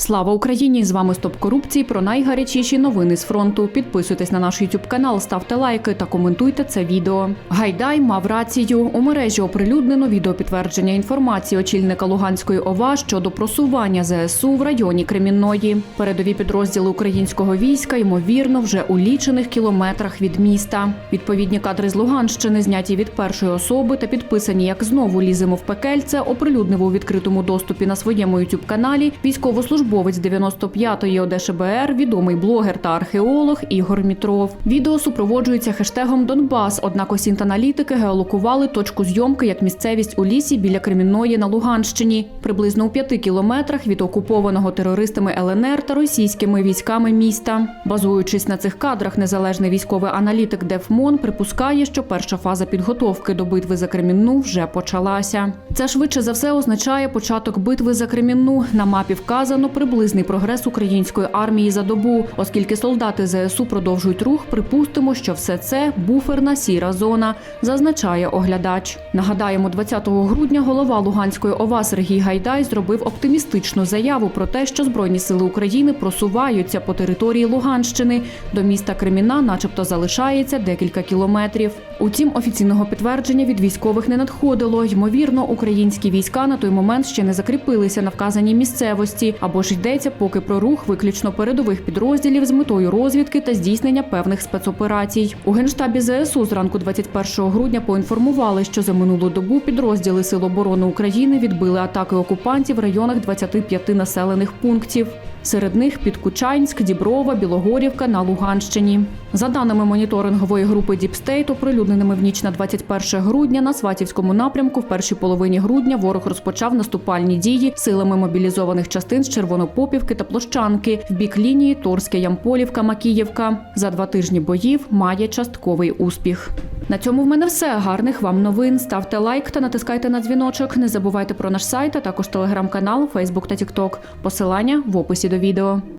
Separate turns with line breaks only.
Слава Україні! З вами Стоп корупції про найгарячіші новини з фронту. Підписуйтесь на наш YouTube канал, ставте лайки та коментуйте це відео. Гайдай мав рацію. У мережі оприлюднено відео підтвердження інформації очільника Луганської ОВА щодо просування ЗСУ в районі Кремінної. Передові підрозділи українського війська ймовірно вже у лічених кілометрах від міста. Відповідні кадри з Луганщини зняті від першої особи та підписані як знову ліземо в пекельце, оприлюднив у відкритому доступі на своєму youtube каналі військовослужбовець 95-ї ОДШБР, відомий блогер та археолог Ігор Мітров. Відео супроводжується хештегом Донбас. Однак осінт-аналітики геолокували точку зйомки як місцевість у лісі біля Кремінної на Луганщині, приблизно у п'яти кілометрах від окупованого терористами ЛНР та російськими військами міста. Базуючись на цих кадрах, незалежний військовий аналітик Дефмон припускає, що перша фаза підготовки до битви за Кремінну вже почалася. Це швидше за все означає початок битви за Кремінну. На мапі вказано приблизний прогрес української армії за добу, оскільки солдати ЗСУ продовжують рух. Припустимо, що все це буферна сіра зона, зазначає оглядач. Нагадаємо, 20 грудня голова Луганської ОВА Сергій Гайдай зробив оптимістичну заяву про те, що збройні сили України просуваються по території Луганщини. До міста Креміна, начебто, залишається декілька кілометрів. Утім, офіційного підтвердження від військових не надходило. Ймовірно, українські війська на той момент ще не закріпилися на вказаній місцевості, або ж йдеться поки про рух виключно передових підрозділів з метою розвідки та здійснення певних спецоперацій. У генштабі ЗСУ зранку 21 грудня поінформували, що за минулу добу підрозділи Сил оборони України відбили атаки окупантів в районах 25 населених пунктів. Серед них Підкучанськ, Діброва, Білогорівка на Луганщині. За даними моніторингової групи Діпстейт, оприлюдненими в ніч на 21 грудня на Сватівському напрямку в першій половині грудня ворог розпочав наступальні дії силами мобілізованих частин з Червонопопівки та Площанки в бік лінії Торське Ямполівка Макіївка. За два тижні боїв має частковий успіх. На цьому в мене все. Гарних вам новин. Ставте лайк та натискайте на дзвіночок. Не забувайте про наш сайт, а також телеграм-канал, Фейсбук та Тікток. Посилання в описі до відео.